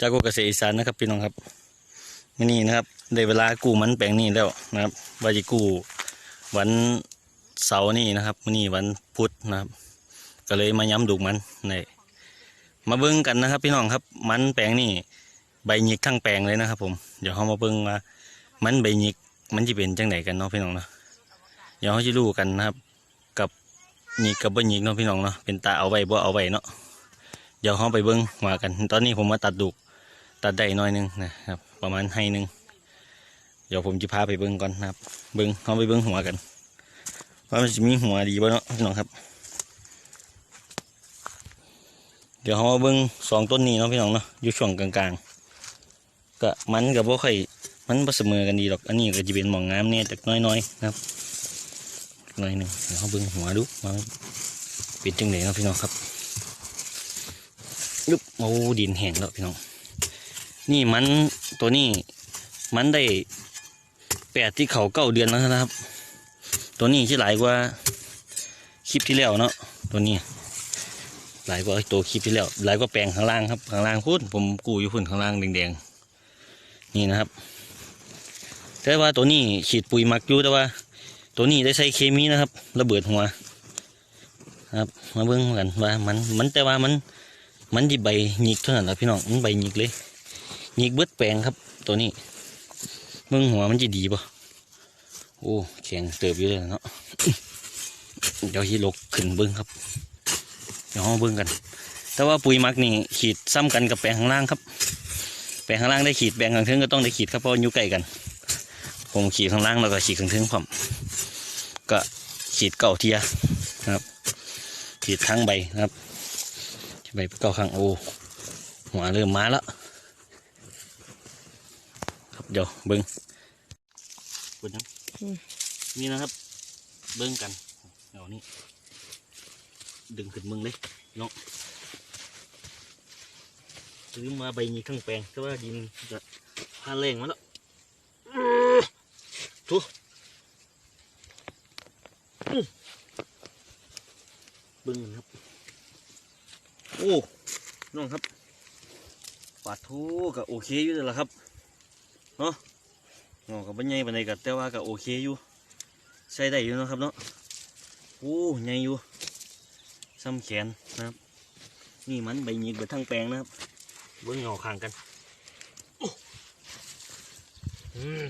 จากกเกษตรอีสานนะครับพี่น้องครับมื้อนี้นะครับได้เวลากู้มันแปลงนี้แล้วนะครับว่าจะกู้วันเสาร์นี้นะครับมื้อนี้วันพุธนะครับ ก็เลยมาย้ำดูกมันในมาเบิ้งกันนะครับ พี่น้องครับมันแปลงนี่ใบหยิกทั้งแปลงเลยนะครับ ผมเดี๋ยวเรามาเบิ้งว่ามันใบหยิกมันจะเป็นจังไหนกันเนาะพี่น้องเนาะเดี๋ยวเราจะรู้กันนะครับ กับหยิกกับใบหยิกเนาะพี่น้องเนาะเป็นตาเอาไว้บ่เอาไว้เนาะเดี๋ยวเราไปเบิ้งว่ากัน ตอนนี้ผมมาตัดดูก ตัดได้น้อยหนึงนะครับ ประมาณให้หนึงเดี๋ยวผมจะพาไปเบิ้งก่อนนะครับ เบิ้งเราไปเบิ้งหัวกัน ว่ามันจะมีหัวดีบ่เนาะพี่น้องครับ เดี๋ยวเราเบิ้งสองต้นนี้เนาะพี่น้องเนาะอยู่ช่วงกลางๆ ก็มันกับพว่าค่มันบ่เสมอกันดีหรอก อันนี้ก็จะเป็นหมองงามเนี่ยจากน้อยๆนะครับน้อยหนึ่งเดี๋ยวเราเบิ้งหัวดูว่าเป็นจังไหนเนาะพี่น้องครับยุบโอ้ดินแห้งแล้วพี่น้อง นี่มันตัวนี้มันได้แปดที่เขาเก้าเดือนแล้วนะครับ ตัวนี้ที่หลายกว่าคลิปที่แล้วเนาะตัวนี้ หลายกว่าตัวคลิปที่แล้วหลายกว่าแปลงข้างล่างครับข้างล่างพุ่นผมกูอยู่พุ่นข้างล่างแดงๆนี่นะครับ แต่ว่าตัวนี้ฉีดปุ๋ยมักอยู่แต่ว่า ตัวนี้ได้ใช้เคมีนะครับ ระเบิดหัวครับมาเบิ่งกันว่ามันมันแต่ว่ามันมันจีใบหยิกเท่านั้นแหละพี่น้องมันใบหยิกเลย หยิกเบิดแปลงครับ ตัวนี้เบิ่งหัวมันจะดีปะโอ้แข็งเติบอยู่เลยเนาะเดี๋ยวฮีลกขึ้นเบิ่งครับ เดี๋ยวเราเบิ่งกัน แต่ว่าปุ๋ยมักนี่ขีดซ้ำกันกับแปลงข้างล่างครับ แปลงข้างล่างได้ขีดแปลงข้างเทิงก็ต้องได้ขีดครับเพราะอยู่ใกล้กัน ผมขีดข้างล่างแล้วก็ขีดข้างเทิงพร้อมก็ขีดเก่าเทียนะครับ ขีดข้างใบนะครับใบเก่าข้างโอ้หัวเริ่มมาแล้ว เดี๋ยวเบิ้งเบิ้งนะมนี่นะครับ เบิ้งกันเอานี่ดึงขึ้นมึงเลยเนาะซื้อมาใบนี้ทั้งแปลงแต่ว่าดินจะพาแรงมาแล้วทุบเบึ้งครับ โอ้ น้องครับปาดทูก็โอเคอยู่เลยล่ะครับ เนาะงอกับบันใหญ่ปานใดกับแต่ว่าก็โอเคอยู่ใช้ได้อยู่เนาะครับเนาะโอ้ใหญ่อยู่ซ้ำแขนนะครับ นี่มันใบหยิกเบิดทั้งแปลงนะครับเบิ้งเงาข้างกันโอ้อืม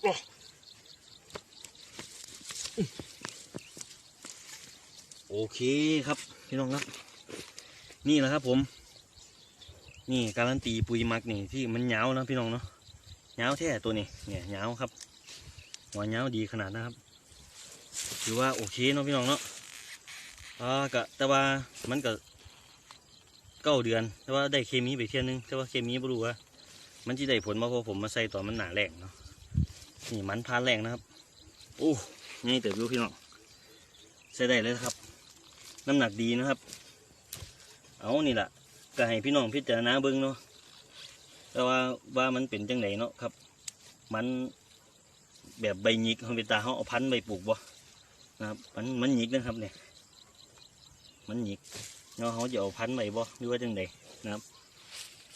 โอ้อืมโอเคครับ พี่น้องครับ นี่แหละครับผม นี่การันตีปุ๋ยมักนี่ที่มันเหงานะพี่น้องเนาะเหงาแท้ตัวนี้เนี่ยเหงาครับหัวเหงาดีขนาดนะครับ ถือว่าโอเคเนาะพี่น้องเนาะอ่ากะแต่ว่ามันก็เก้าเดือน แต่ว่าได้เคมีไปเที่ยนึงแต่ว่าเคมีไม่รู้ว่ามันจะได้ผลมาเพราะผมมาใส่ตอนมันหนาแรงเนาะนี่มันพานแรงนะครับโอ้นี่เติบอยู่พี่น้องใส่ได้เลยครับ น้ำหนักดีนะครับ เอานี่แหละ ก็ให้พี่น้องพิจารณาเบิ้งเนาะแต่ว่าว่ามันเป็นจังไหนเนาะครับ มันแบบใบหยิกเขาเป็นตาเขาเอาพันธุ์ใบปลูกบ่นะครับ มันมันหยิกนะครับเนี่ย มันหยิกเนาะเขาจะเอาพันธุ์ใบบ่หรือว่าจังใดนะครับ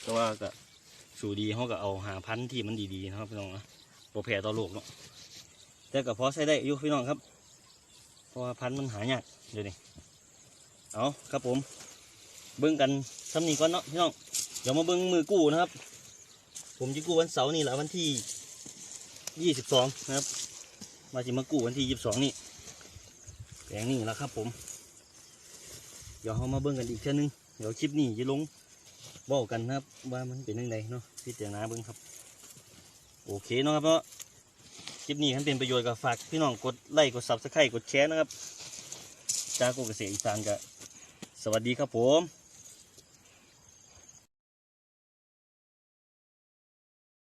แต่ว่าก็สูดีเขาก็เอาหาพันธุ์ที่มันดีๆนะครับพี่น้องนะโปรแพร่ต่อโลกเนาะแต่ก็พอใช้ได้อยู่พี่น้องครับ เพราะว่าพันธุ์มันหายากเดี๋ยวนี้เอาครับผม เบิ้งกันซ้ำนี้ก่อนเนาะพี่น้องเดี๋ยวมาเบิ้งมือกู้นะครับ ผมจะกู้วันเสาร์นี่แหละวันที่ยี่สิบสองนะครับ มาจิมากู้วันที่ยี่สิบสองนี่แปลงนี่แหละครับ ผม เดี๋ยวเรามาเบิ่งกันอีกเท่านึงเดี๋ยวคลิปนี้จะลงบอกกันนะครับ ว่ามันเป็นยังไงเนาะพิจารณาเบิ่งครับโอเคเนาะครับเพราะคลิปนี้ท่านเป็นประโยชน์กับฝากพี่น้องกดไลค์กดซับสไครต์กดแชร์นะครับจากกูเกษตรอีสานกับสวัสดีครับผม